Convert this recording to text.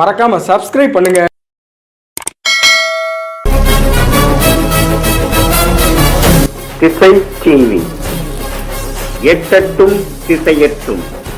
மறக்காம சப்ஸ்கிரைப் பண்ணுங்க. திசை டிவி எட்டட்டும் திசையெட்டும்.